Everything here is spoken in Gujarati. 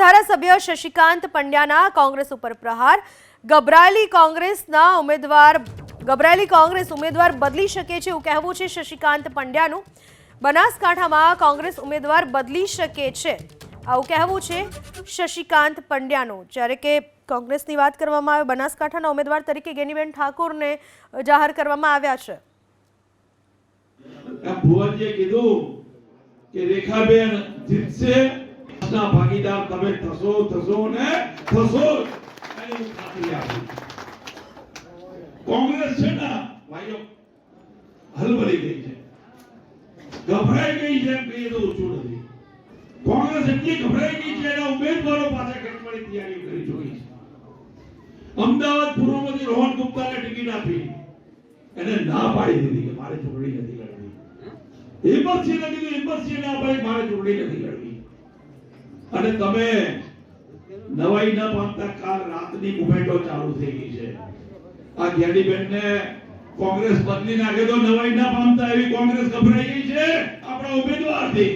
ધારાસભ્ય શશિકાંત પંડ્યાના કોંગ્રેસ ઉપર પ્રહાર. ગભરાયેલી કોંગ્રેસના ઉમેદવાર, ગભરાયેલી કોંગ્રેસ ઉમેદવાર બદલી શકે છે એવું કહેવું છે શશિકાંત પંડ્યાનું. બનાસકાંઠામાં કોંગ્રેસ ઉમેદવાર બદલી શકે છે આવું કહેવું છે શશિકાંત પંડ્યાનું. જ્યારે કે કોંગ્રેસની વાત કરવામાં આવે, બનાસકાંઠાના ઉમેદવાર તરીકે ગેનીબેન ઠાકોરને જાહેર કરવામાં આવ્યા છે. ભુવનજીએ કીધું કે રેખાબેન જીતશે ના ભાગીદાર તમે થશો થશો ને થશો. કોંગ્રેસ છે ને, ભાઈઓ, હલબલી ગઈ છે. ગભરાઈ ગઈ છે કે તો ઓછું નથી. કોંગ્રેસ એટલી ગભરાઈ ગઈ છે, એના ઉમેદવારો પાસે ખેંચવાની તૈયારી કરી જોઈ છે. અમદાવાદ પૂર્વમાંથી રોહન ગુપ્તાને ટિકિટ આપી. એને ના પાડી દીધી કે મારે ચૂંટણી નથી લડવી. હિંમતસિંહને કીધું હિંમતસિંહ ના ભાઈ, મારે ચૂંટણી નથી અને તમે નવાઈ ન પામતા કાલ રાતની મુમેન્ટો ચાલુ થઈ ગઈ છે. આ જ્ઞાનીબેનને કોંગ્રેસ બદલી નાખે તો નવાઈ ન પામતા એવી કોંગ્રેસ ગભરાઈ ગઈ છે આપણા ઉમેદવારથી.